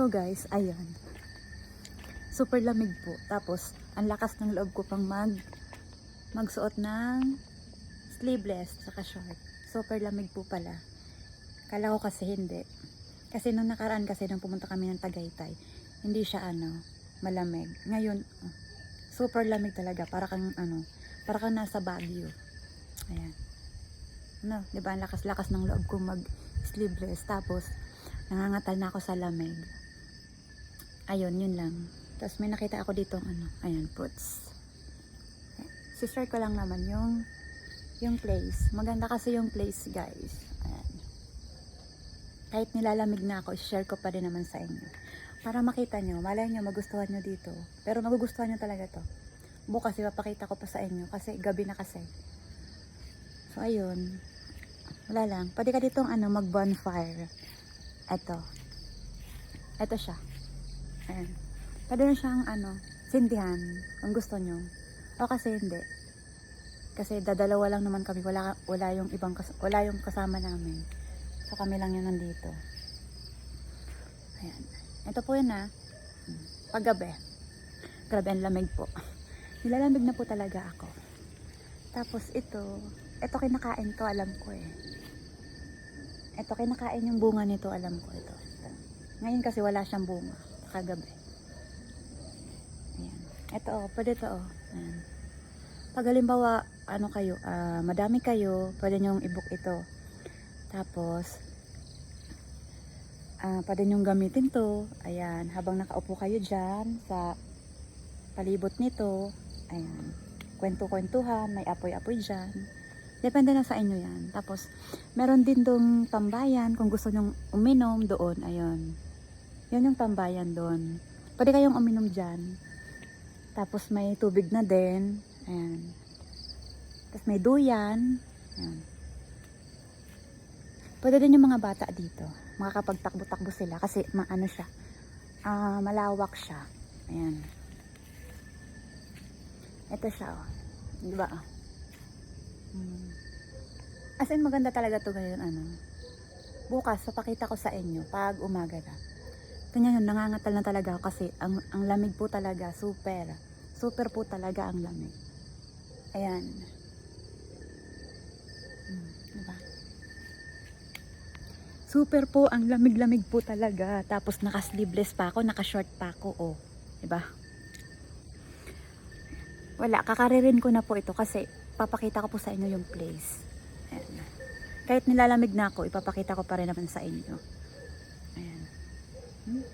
So guys, ayan. Super lamig po. Tapos, ang lakas ng loob ko pang mag magsuot ng sleeveless saka short. Super lamig po pala. Kala ko kasi hindi. Kasi nung nakaraan kasi nung pumunta kami ng Tagaytay, hindi siya ano, malamig. Ngayon, oh, super lamig talaga. Para kang ano, para kang nasa Baguio. Ayan. No, 'di ba? Ang lakas-lakas ng loob ko mag sleeveless tapos nangangatal na ako sa lamig. Ayun, yun lang. Tapos may nakita ako dito ano, ayan, fruits. Sister ko lang naman yung yung place. Maganda kasi yung place, guys. Ayan. Kahit nilalamig na ako, share ko pa rin naman sa inyo. Para makita nyo, malay nyo, magustuhan nyo dito. Pero magugustuhan nyo talaga to. Bukas, ipapakita ko pa sa inyo kasi gabi na kasi. So, ayun. Wala lang. Pwede ka ditong ano, mag-bonfire. Ito. Ito siya. Ayan. Pwede na siyang ano, sindihan kung gusto nyo. O kasi hindi. Kasi dadalawa lang naman kami. Wala, wala yung ibang wala yung kasama namin. So kami lang yung nandito. Ayan. Ito po yun ah. Hmm. Paggabi. Grabe ang lamig po. Nilalamig na po talaga ako. Tapos ito, ito kinakain to, alam ko eh. Ito kinakain yung bunga nito, alam ko ito. Ngayon kasi wala siyang bunga. Kagabi. Ayan. Ito oh, pwede to oh. Ayan. Pag halimbawa, ano kayo, ah, madami kayo, pwede nyong i-book ito. Tapos, ah, pwede nyong gamitin to. Ayan, habang nakaupo kayo dyan sa palibot nito. Ayan, kwento-kwentuhan, may apoy-apoy dyan. Depende na sa inyo yan. Tapos, meron din dong tambayan kung gusto nyong uminom doon. Ayun. Yan yung tambayan doon. Pwede kayong uminom dyan. Tapos may tubig na din. Ayan. Tapos may duyan. Ayan. Pwede din yung mga bata dito. Makakapagtakbo-takbo sila kasi maano siya. ah malawak siya. Ayan. Ito siya oh. Di ba? oh? Hmm. As in maganda talaga to ngayon ano. Bukas papakita ko sa inyo pag umaga na. Tingnan yun, nangangatal na talaga ako kasi ang, ang lamig po talaga, super. Super po talaga ang lamig. Ayan. Hmm, diba? Super po, ang lamig-lamig po talaga. Tapos naka-sleeveless pa ako, naka-short pa ako, oh. Diba? Wala, kakaririn ko na po ito kasi papakita ko po sa inyo yung place. Ayan. Kahit nilalamig na ako, ipapakita ko pa rin naman sa inyo. Ayan. Hmm.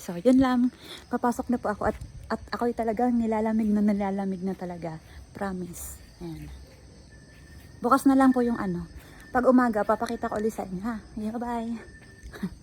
So, yun lang. Papasok na po ako at, at ako'y talagang nilalamig na nilalamig na talaga. Promise. Ayan. Bukas na lang po yung ano. Pag umaga, papakita ko ulit sa inyo ha. Yeah, bye.